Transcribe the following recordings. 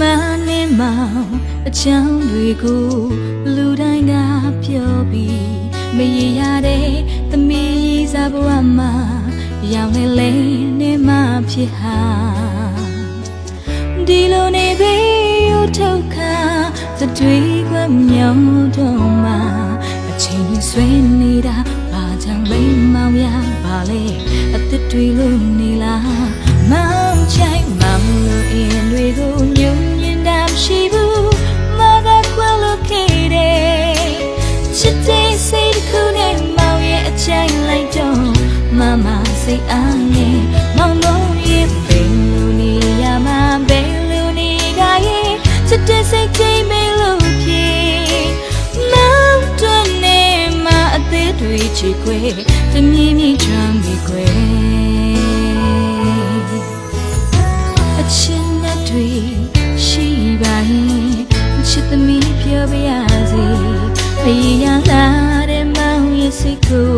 မနဲ့မောင်အချောင်းတွေကိုလူတိုင်းကပြောပြီးမရရတဲ့သမီးစားဘဝမှာရောင်နေလဲနေမှဖြစ်ဟာဒီလိုနေပြီဥထုတ်ခါသတွေ့ခွမြောင်တော့မှာအချိန်ဆွေးနေတာဘာကြောင့်လဲမောင်ရပါလေအသက်တွေလို့နေလားမောင်ချိုင် ချစ်တဲ့စိတ်တစ်ခုနဲ့မောင်ရဲ့အချိုင်လိုက်တော့မမစိတ်အားနဲ့မောင်တို့ရဲ့ဘယ်လိုနေရမှာဘယ်လိုနေကရဲ့ချစ်တဲ့စိတ်ချိန်မေလို့ဖြစ်မောင်တို့နဲ့မအသေးတွေချီခွေတမြင်မြင်ချမ်းပြီခွေ ဘယ်ရလာတဲ့မောင်ရဲ့စိတ်ကို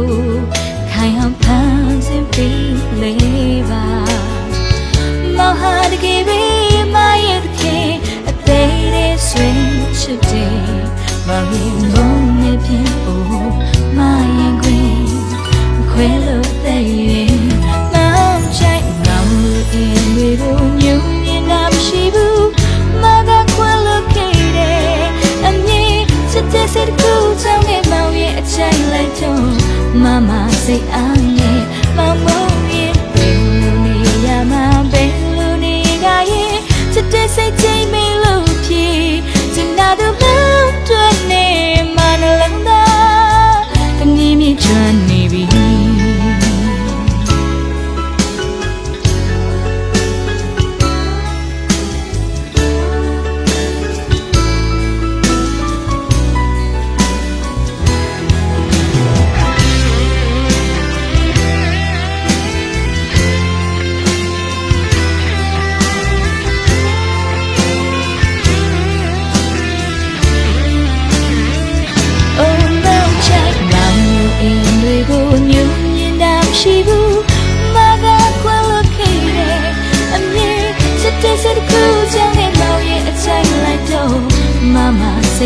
ခိုင်အောင်ဖန်ဆင်းပေးလေပါမောင်ဟာတကယ်ပဲမရဲ့တခင်အသေးလေးဆွေးချစ်တယ်မောင်ရဲ့မုန်းနေပြန်အိုးမရင်ခွင်ခွဲလို့တဲ့ရင်မောင်ချိုက်မောင်လို့အင်းတွေကိုညူမြင်တာမရှိဘူးမက ချိုင်လိုက်တော့မမစိတ်အားနဲ့မောင်မု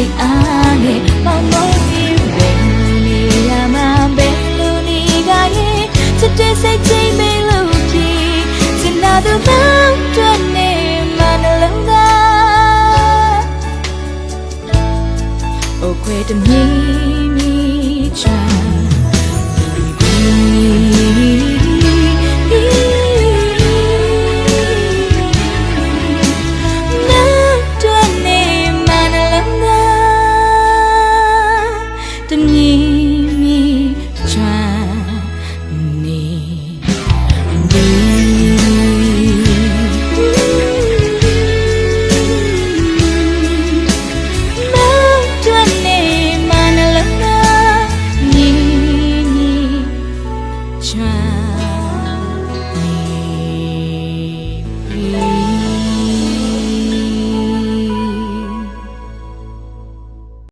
စိတ်အားနဲ့မောင်မောင်ကြီးပဲနေရမှာပဲလို့နေကရဲ့ချစ်တဲ့စိတ်ချိန်မေလို့ဖြစ်စင်နာတော့မောင်တွေနဲ့မနှလုံးသား Oh, quit me